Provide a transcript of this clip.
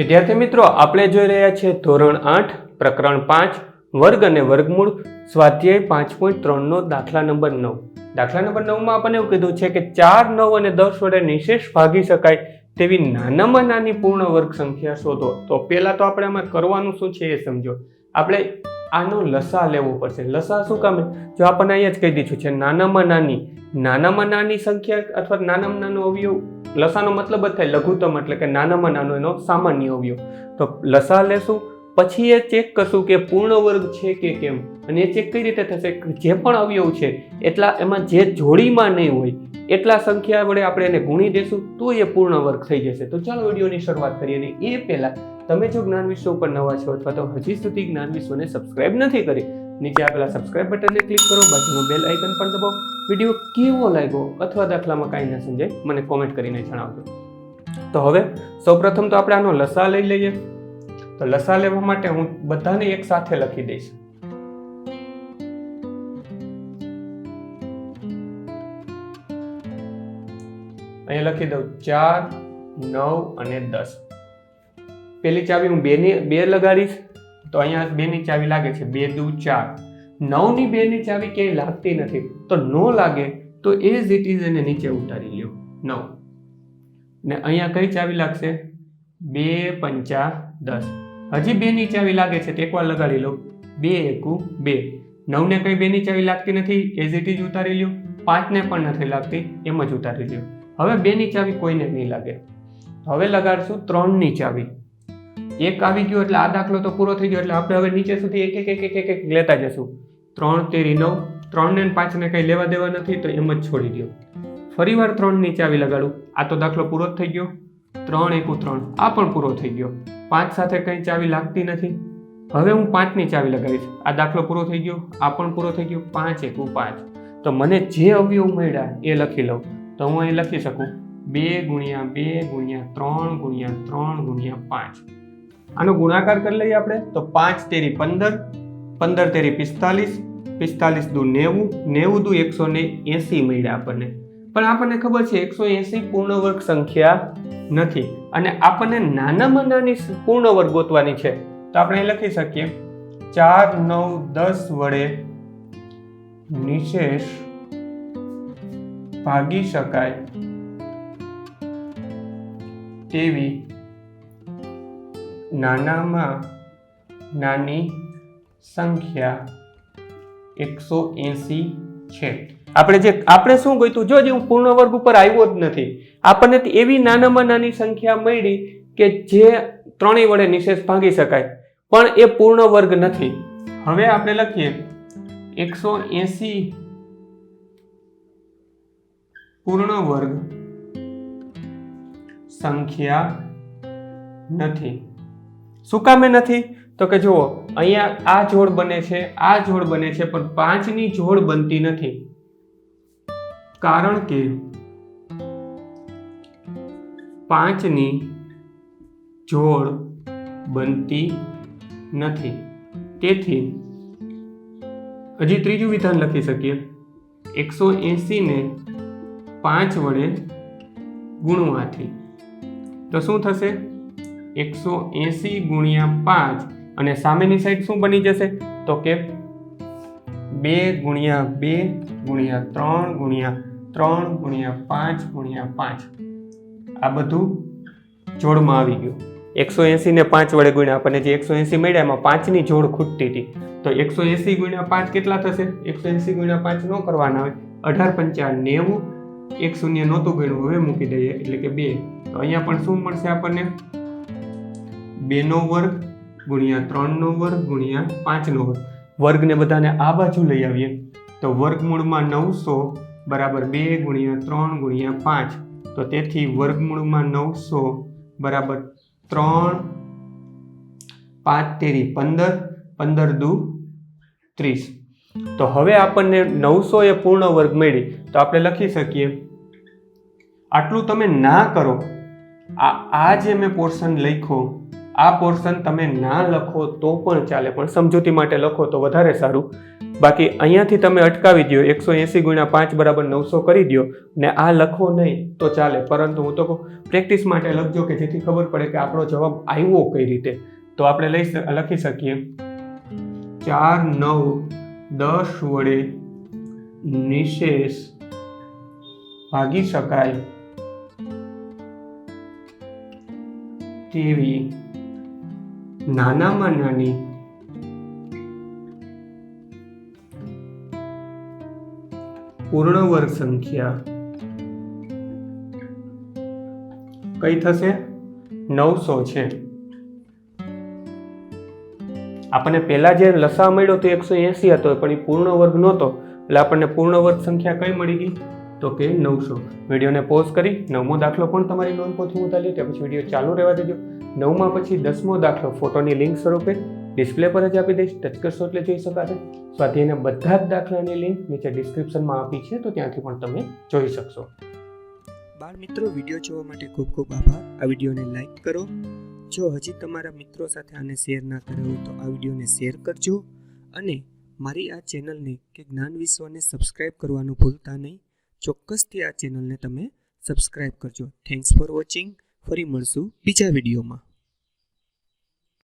વિદ્યાર્થી મિત્રો, આપણે જોઈ રહ્યા છીએ ધોરણ આઠ, પ્રકરણ પાંચ, વર્ગ અને વર્ગમૂળ, સ્વાધ્યાય પાંચ પોઈન્ટ ત્રણનો દાખલા નંબર નવ. દાખલા નંબર નવમાં આપણને એવું કીધું છે કે ચાર, નવ અને દસ વડે નિશેષ ભાગી શકાય તેવી નાનામાં નાની પૂર્ણ વર્ગ સંખ્યા શોધો. તો પહેલાં તો આપણે આમાં કરવાનું શું છે એ સમજો. આપણે આનો લસા લેવો પડશે. લસા શું કામે? જો આપણને અહીંયા જ કહી દીધું છે, નાનામાં નાની. નાનામાં નાની સંખ્યા અથવા નાનામાં નાનો અવયવ, લસાનો મતલબ જ થાય લઘુત્તમ એટલે કે નાનામાં નાનો એનો સામાન્ય અવયવ. તો લસા લેશું પછી એ ચેક કરશું કે પૂર્ણ વર્ગ છે કે કેમ? અને એ ચેક કઈ રીતે થશે? જે પણ અવયવ છે, એટલા એમાં જે જોડીમાં નહીં હોય, એટલા સંખ્યા વડે આપણે એને ગુણી દેશું, તો એ પૂર્ણ વર્ગ થઈ જશે. તો ચાલો વિડીયોની શરૂઆત કરીએ અને એ પહેલાં તમે જો જ્ઞાન વિશ્વ ઉપર નવા છો અથવા તો હજી સુધી જ્ઞાન વિશ્વને સબસ્ક્રાઇબ નથી કરી, નીચે આપેલા સબસ્ક્રાઇબ બટનને ક્લિક કરો, બાજુનો બેલ આઇકન પણ દબાવો. વીડિયો કેવો લાગ્યો અથવા દાખલામાં કાંઈ ના સમજાય, મને કોમેન્ટ કરીને જણાવજો. તો હવે સૌપ્રથમ તો આપણે આનો લસા લઈ લઈએ. તો લસા લેવા માટે હું બધાને એક સાથે લખી દઈશ. અહીંયા લખી દઉં, ચાર, નવ અને દસ. પેલી ચાવી હું બેની, બે લગાડીશ, તો અહીંયા બેની ચાવી લાગે છે, બે દુ ચાર. નવની બેની ચાવી ક્યાંય લાગતી નથી, તો નો લાગે, તો એ જ ઇટ ઇઝ એને નીચે ઉતારી લ્યો, નવ. ને અહીંયા કઈ ચાવી લાગશે? બે પંચા દસ. હજી બેની ચાવી લાગે છે, તો એકવાર લગાડી લો. બે એકુ બે. નવને કંઈ બેની ચાવી લાગતી નથી એઝ ઇટ ઇઝ ઉતારી લ્યો. પાંચને પણ નથી લાગતી, એમ જ ઉતારી લ્યો. હવે બેની ચાવી કોઈને નહીં લાગે. હવે લગાડશું ત્રણની ચાવી. એક આવી ગયો એટલે આ દાખલો તો પૂરો થઈ ગયો, એટલે આપણે હવે નીચે સુધી એક એક એક એક એક એક લેતા જશું. ત્રણ, તેરી, નવ. ત્રણને ને પાંચને કંઈ લેવા દેવા નથી, તો એમ જ છોડી દો ફરી વાર ત્રણની ચાવી લગાડું. આ તો દાખલો પૂરો જ થઈ ગયો. ત્રણ એકુ ત્રણ. આ પણ પૂરો થઈ ગયો. પાંચ સાથે કંઈ ચાવી લાગતી નથી. હવે હું પાંચની ચાવી લગાવીશ. આ દાખલો પૂરો થઈ ગયો, આ પણ પૂરો થઈ ગયો, પાંચ એકુ પાંચ. તો મને જે અવયવ મળ્યા એ લખી લઉં. તો હું અહીં લખી શકું. બે ગુણ્યા બે ગુણ્યા ત્રણ ગુણ્યા ત્રણ ગુણ્યા પાંચ. આનો ગુણાકાર કરી લઈએ આપણે. તો પાંચ તેરી પંદર પંદર તેરી પિસ્તાલીસ પિસ્તાલીસ દુ નેવું નેવું દુ એકસો ને એંસી મળ્યા આપણને. પણ આપણને ખબર છે, એકસો એંસી પૂર્ણવર્ગ સંખ્યા નથી. અને આપણને નાનામાં નાની પૂર્ણ વર્ગ ગોતવાની છે. તો આપણે લખી શકીએ. ચાર, નવ, દસ વડે નિશેષ ભાગી શકાય તેવી નાનામાં નાની સંખ્યા એકસો એંસી છે. આપણે જે આપણે શું ગોઈતું જો હું પૂર્ણ વર્ગ ઉપર આવ્યો જ નથી, આપણને એવી નાનામાં નાની સંખ્યા મળી કે જે ત્રણેય વડે નિશેષ ભાગી શકાય. પણ એ પૂર્ણ વર્ગ નથી. હવે આપણે લખીએ. એકસો એસી પૂર્ણ વર્ગ સંખ્યા નથી. શું કામે નથી? તો કે જુઓ, અહીંયા આ જોડ બને છે, આ જોડ બને છે, પણ પાંચની જોડ બનતી નથી. કારણ કે પાંચની જોડ બનતી નથી. તેથી હજી ત્રીજું વિધાન લખી શકીએ. એકસો એંસીને પાંચ વડે ગુણવાથી. તો શું થશે? એકસો એંસી ગુણ્યા પાંચ અને સામેની સાઈડ શું બની જશે? તો કે બે ગુણ્યા બે ગુણ્યા ત્રણ ગુણ્યા ત્રણ ગુણ્યા પાંચ ગુણ્યા પાંચ. આ બધું જોડમાં આવી ગયું. એકસો એંસી ને પાંચ વડે ગુણ્યા, આપણને જે એકસો એંસી મળ્યા એમાં પાંચની જોડ ખૂટતી હતી. તો એકસો એંસી ગુણ્યા પાંચ કેટલા થશે? એકસો એંસી ગુણ્યા પાંચ ન કરવાના હોય. અઢાર પંચા નેવું, એક શૂન્ય નહોતું ગણ્યું. હવે મૂકી દઈએ, એટલે કે બે. તો અહીંયા પણ શું મળશે આપણને? બેનો વર્ગ ગુણ્યા ત્રણનો વર્ગ ગુણ્યા પાંચનો વર્ગ. વર્ગને બધાને આ બાજુ લઈ આવીએ. તો વર્ગમૂળમાં નવસો બરાબર બે ગુણ્યા ત્રણ ગુણ્યા પાંચ. તો તેથી વર્ગમૂળમાં નવસો બરાબર ત્રણ પાંચ તેરી પંદર પંદર દુ ત્રીસ. તો હવે આપણને નવસો એ પૂર્ણ વર્ગ મળી તો આપણે લખી શકીએ. આટલું તમે ના કરો. આ આ જે મેં પોર્શન લખ્યો, આ પોર્શન તમે ના લખો તો પણ ચાલે. પણ સમજૂતી માટે લખો તો વધારે સારું. બાકી અહીંયાથી તમે અટકાવી દો એકસો એંસી ગુણ્યા પાંચ બરાબર નવસો કરી દો ને આ લખો નહીં તો ચાલે. પરંતુ હું તો કહું, પ્રેક્ટિસ માટે લખજો કે જેથી ખબર પડે કે આપણો જવાબ આવ્યો કઈ રીતે. તો આપણે લઈ લખી શકીએ. ચાર નવ દસ વડે નિશેષ ભાગી શકાય તેવી નાનામાં નાની પૂર્ણ વર્ગ સંખ્યા. કઈ થશે? નવસો છે. આપણને પહેલા જે લસા મળ્યો તો એકસો એસી હતો, પણ એ પૂર્ણ વર્ગ નહોતો, એટલે આપણને પૂર્ણ વર્ગ સંખ્યા કઈ મળી ગઈ? તો કે નવસો. વિડીયોને પોઝ કરી, નવમો દાખલો પણ તમારી નોંધપોથી હું ઉતારી ત્યાં પછી વીડિયો ચાલુ રહેવા દેજો. નવમાં પછી દસમો દાખલો, ફોટોની લિંક સ્વરૂપે ડિસ્પ્લે પર જ આપી દઈશ ટચ કરશો એટલે જોઈ શકાશે. સ્વાધ્યાયના બધા જ દાખલાની લિંક નીચે ડિસ્ક્રિપ્શનમાં આપી છે, તો ત્યાંથી પણ તમે જોઈ શકશો. બાળ મિત્રો વીડિયો જોવા માટે ખૂબ ખૂબ આભાર. આ વિડીયોને લાઈક કરો. જો હજી તમારા મિત્રો સાથે આને શેર ના કર્યો હોય તો આ વિડીયોને શેર કરજો. અને મારી આ ચેનલને કે જ્ઞાન વિશ્વને સબસ્ક્રાઈબ કરવાનું ભૂલતા નહીં. ચોક્કસથી આ ચેનલને તમે સબસ્ક્રાઇબ કરજો. થેન્ક્સ ફોર વોચિંગ ફરી મળશું બીજા વિડીયોમાં.